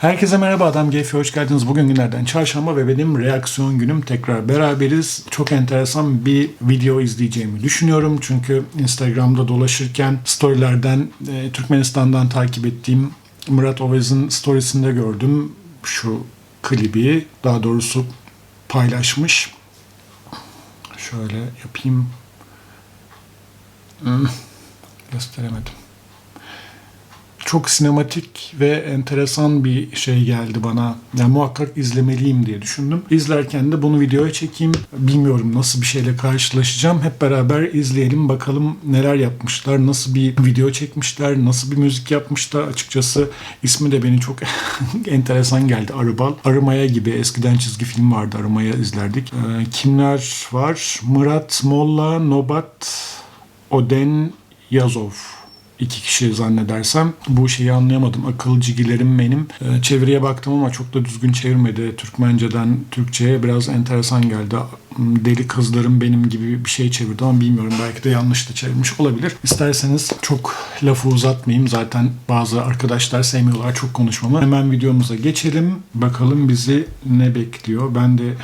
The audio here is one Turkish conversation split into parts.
Herkese merhaba Adam Geyfe hoş geldiniz. Bugün günlerden çarşamba ve benim reaksiyon günüm tekrar beraberiz. Çok enteresan bir video izleyeceğimi düşünüyorum. Çünkü Instagram'da dolaşırken storylerden e, Türkmenistan'dan takip ettiğim Murat Ovez'in storiesinde gördüm şu klibi. Daha doğrusu paylaşmış. Şöyle yapayım. Hmm, gösteremedim çok sinematik ve enteresan bir şey geldi bana. Yani muhakkak izlemeliyim diye düşündüm. İzlerken de bunu videoya çekeyim. Bilmiyorum nasıl bir şeyle karşılaşacağım. Hep beraber izleyelim bakalım neler yapmışlar, nasıl bir video çekmişler, nasıl bir müzik yapmışlar. Açıkçası ismi de beni çok enteresan geldi. Arıbal. Arımaya gibi eskiden çizgi film vardı. Arımaya izlerdik. Ee, kimler var? Murat Molla, Nobat, Oden Yazov iki kişi zannedersem. Bu şeyi anlayamadım. Akılcıgilerim benim. Ee, çeviriye baktım ama çok da düzgün çevirmedi. Türkmenceden Türkçe'ye biraz enteresan geldi. Deli kızlarım benim gibi bir şey çevirdi ama bilmiyorum. Belki de yanlış da çevirmiş olabilir. İsterseniz çok lafı uzatmayayım. Zaten bazı arkadaşlar sevmiyorlar çok konuşmamı. Hemen videomuza geçelim. Bakalım bizi ne bekliyor. Ben de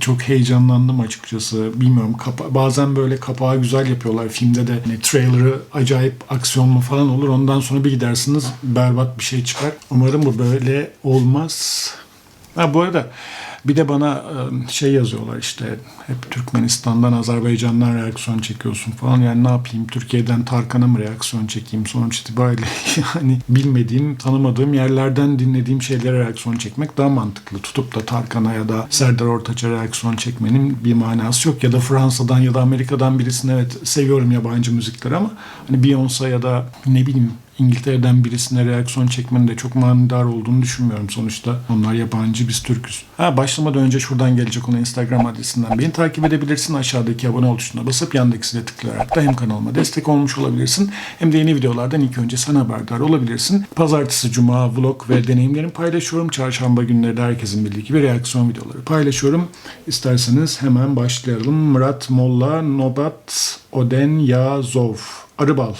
çok heyecanlandım açıkçası. Bilmiyorum. Kapa- bazen böyle kapağı güzel yapıyorlar. Filmde de hani trailer'ı acayip aksiyonlu falan olur. Ondan sonra bir gidersiniz berbat bir şey çıkar. Umarım bu böyle olmaz. Ha bu arada bir de bana şey yazıyorlar işte hep Türkmenistan'dan Azerbaycan'dan reaksiyon çekiyorsun falan. Yani ne yapayım Türkiye'den Tarkan'a mı reaksiyon çekeyim sonuç itibariyle yani bilmediğim tanımadığım yerlerden dinlediğim şeylere reaksiyon çekmek daha mantıklı. Tutup da Tarkan'a ya da Serdar Ortaç'a reaksiyon çekmenin bir manası yok. Ya da Fransa'dan ya da Amerika'dan birisine evet seviyorum yabancı müzikleri ama hani Beyoncé ya da ne bileyim İngiltere'den birisine reaksiyon çekmenin de çok manidar olduğunu düşünmüyorum sonuçta. Onlar yabancı, biz Türk'üz. Ha başlamadan önce şuradan gelecek ona Instagram adresinden beni takip edebilirsin. Aşağıdaki abone ol tuşuna basıp yandaki zile tıklayarak da hem kanalıma destek olmuş olabilirsin. Hem de yeni videolardan ilk önce sana haberdar olabilirsin. Pazartesi, cuma vlog ve deneyimlerimi paylaşıyorum. Çarşamba günleri de herkesin bildiği gibi reaksiyon videoları paylaşıyorum. İsterseniz hemen başlayalım. Murat Molla, Nobat, Oden Yazov, Arıbal.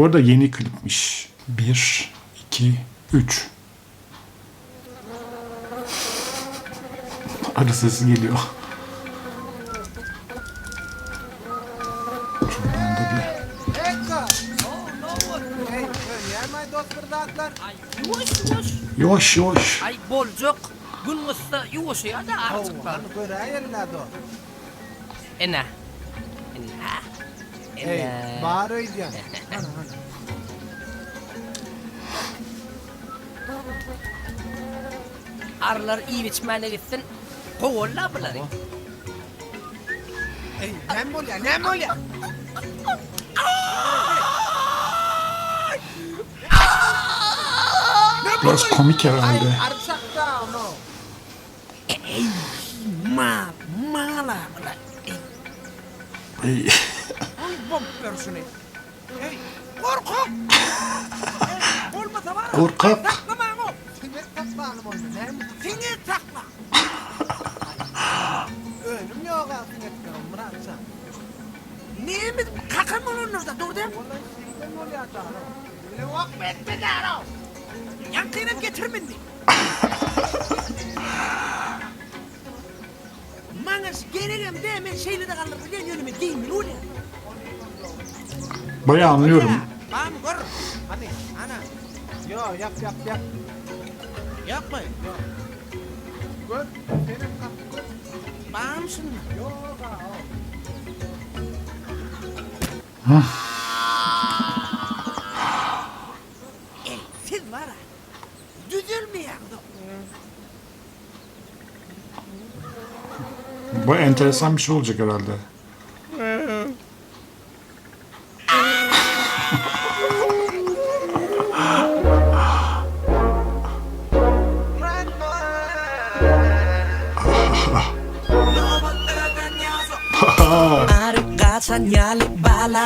Bu arada yeni klipmiş. 1, 2, 3. Arı sesi geliyor. Şuradan da bir... Yavaş yavaş. Ay bolcuk. Gün usta yuvaş ya da artık. Ena. Ena. Ena. bağır Arılar iyi biçmene gitsin. Kovulla bunları. Hey, nem ol ya, nem ol ya. Biraz komik herhalde. onu. Ma, mala bunlar. Ey, Oy, bom personu. Hey, korkak. Korkak. Taklağım onu. Nem? Sinek takla. Ölüm yok ha sinekten, Muratcan. Niye mi kakam olunur da dur dem? Vallahi sinekten oluyor da. Öyle Yok betme daro. Yankıyla getirmin mi? Manas gelirim de hemen şeyle de kalır biliyorsun yönüme değil mi öyle? bayağı anlıyorum. Bam gör. Hani, ana. Yo, yap yap yap. Yapma. Yo. Gör, senin kapı gör. Bam şunu. Yok ha, o. Ey siz var ha. Düzülmeyen de. Baya enteresan bir şey olacak herhalde. 아름다 찬야를 발라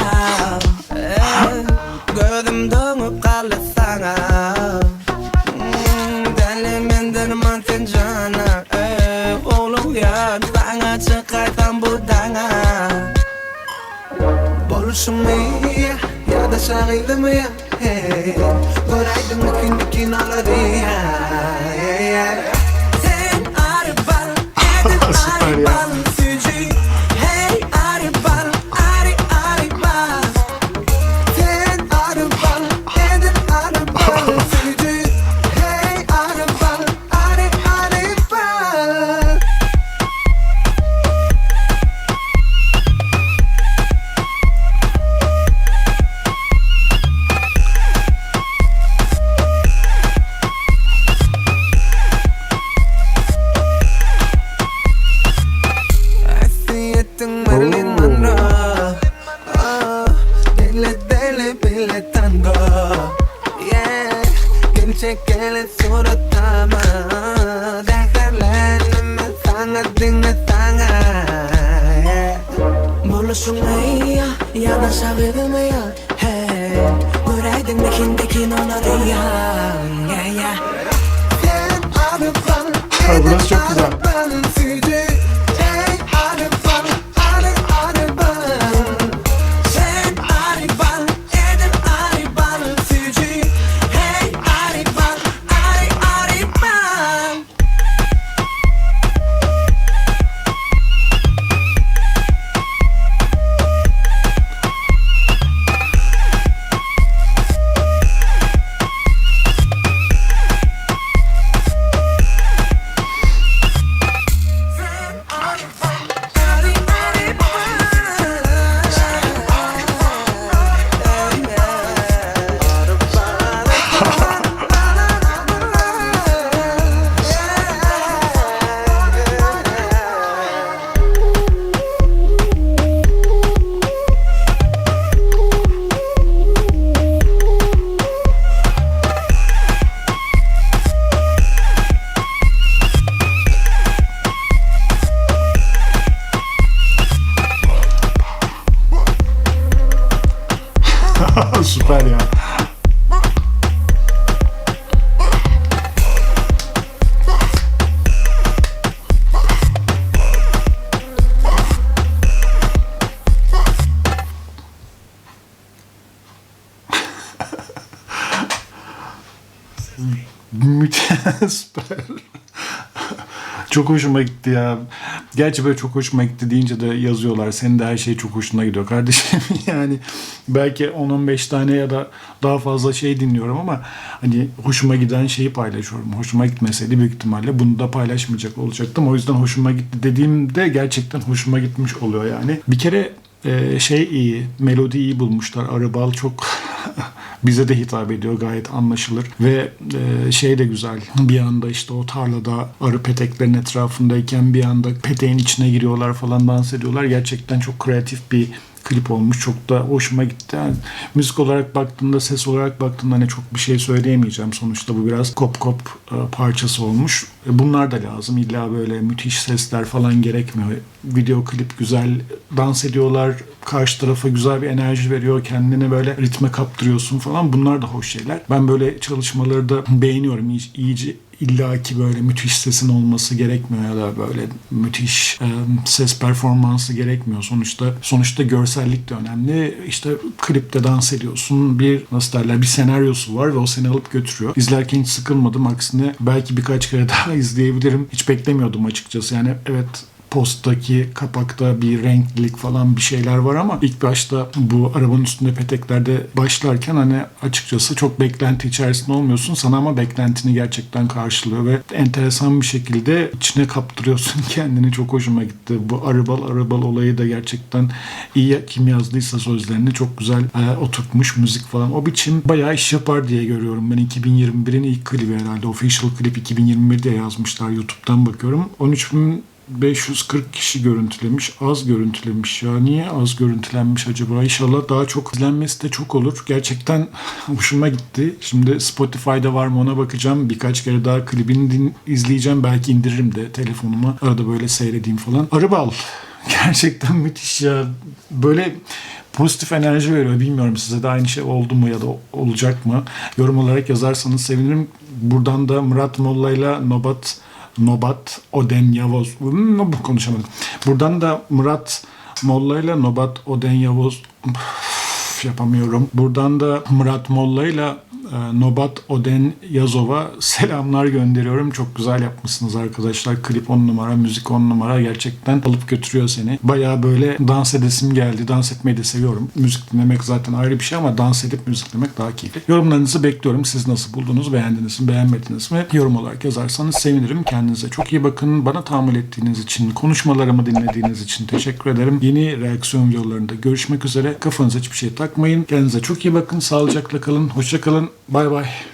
거듭도 깔라 상아 달리면 되는 만텐잖아 올로야 당아 착할 담보 당아 برسمية يا ده شغل دمية قرعي دمك انك نار ديها Süper ya. Ya da sabi de me ya. Hey Güraydın mekindeki nonarıya Yeah yeah. Sen araban Ha, burası çok güzel. Süper. çok hoşuma gitti ya. Gerçi böyle çok hoşuma gitti deyince de yazıyorlar. Senin de her şey çok hoşuna gidiyor kardeşim. yani belki 10-15 tane ya da daha fazla şey dinliyorum ama hani hoşuma giden şeyi paylaşıyorum. Hoşuma gitmeseydi büyük ihtimalle bunu da paylaşmayacak olacaktım. O yüzden hoşuma gitti dediğimde gerçekten hoşuma gitmiş oluyor yani. Bir kere e, şey iyi, melodi iyi bulmuşlar. Arabal çok bize de hitap ediyor gayet anlaşılır. Ve e, şey de güzel bir anda işte o tarlada arı peteklerin etrafındayken bir anda peteğin içine giriyorlar falan dans ediyorlar. Gerçekten çok kreatif bir klip olmuş. Çok da hoşuma gitti. Yani müzik olarak baktığında ses olarak baktığında hani çok bir şey söyleyemeyeceğim. Sonuçta bu biraz kop kop e, parçası olmuş. E, bunlar da lazım. İlla böyle müthiş sesler falan gerekmiyor. Video klip güzel dans ediyorlar karşı tarafa güzel bir enerji veriyor kendini böyle ritme kaptırıyorsun falan. Bunlar da hoş şeyler. Ben böyle çalışmaları da beğeniyorum. İyi- iyice illaki böyle müthiş sesin olması gerekmiyor ya da böyle müthiş e, ses performansı gerekmiyor. Sonuçta sonuçta görsellik de önemli. İşte klipte dans ediyorsun. Bir nasıl derler bir senaryosu var ve o seni alıp götürüyor. İzlerken hiç sıkılmadım. Aksine belki birkaç kere daha izleyebilirim. Hiç beklemiyordum açıkçası. Yani evet posttaki kapakta bir renklilik falan bir şeyler var ama ilk başta bu arabanın üstünde peteklerde başlarken hani açıkçası çok beklenti içerisinde olmuyorsun. Sana ama beklentini gerçekten karşılıyor ve enteresan bir şekilde içine kaptırıyorsun kendini. Çok hoşuma gitti. Bu arabal arabal olayı da gerçekten iyi kim yazdıysa sözlerini çok güzel e, oturtmuş müzik falan. O biçim bayağı iş yapar diye görüyorum. Ben 2021'in ilk klibi herhalde. Official klip 2021'de yazmışlar. YouTube'dan bakıyorum. 13 bin 540 kişi görüntülemiş. Az görüntülemiş ya. Niye az görüntülenmiş acaba? İnşallah daha çok izlenmesi de çok olur. Gerçekten hoşuma gitti. Şimdi Spotify'da var mı ona bakacağım. Birkaç kere daha klibini din- izleyeceğim. Belki indiririm de telefonuma. Arada böyle seyredeyim falan. Arabal. Gerçekten müthiş ya. Böyle pozitif enerji veriyor. Bilmiyorum size de aynı şey oldu mu ya da olacak mı? Yorum olarak yazarsanız sevinirim. Buradan da Murat Molla ile Nobat Nobat Oden Yavoz konuşamadım. Buradan da Murat Molla ile Nobat Oden Yavoz Yapamıyorum. Buradan da Murat Molla ile e, Nobat Oden Yazov'a selamlar gönderiyorum. Çok güzel yapmışsınız arkadaşlar. Klip 10 numara, müzik 10 numara. Gerçekten alıp götürüyor seni. Baya böyle dans edesim geldi. Dans etmeyi de seviyorum. Müzik dinlemek zaten ayrı bir şey ama dans edip müzik dinlemek daha keyifli. Yorumlarınızı bekliyorum. Siz nasıl buldunuz? Beğendiniz mi? Beğenmediniz mi? Yorum olarak yazarsanız sevinirim. Kendinize çok iyi bakın. Bana tahammül ettiğiniz için, konuşmalarımı dinlediğiniz için teşekkür ederim. Yeni reaksiyon videolarında görüşmek üzere. Kafanıza hiçbir şey takmayın. Kendinize çok iyi bakın. Sağlıcakla kalın. Hoşça kalın. Bay bay.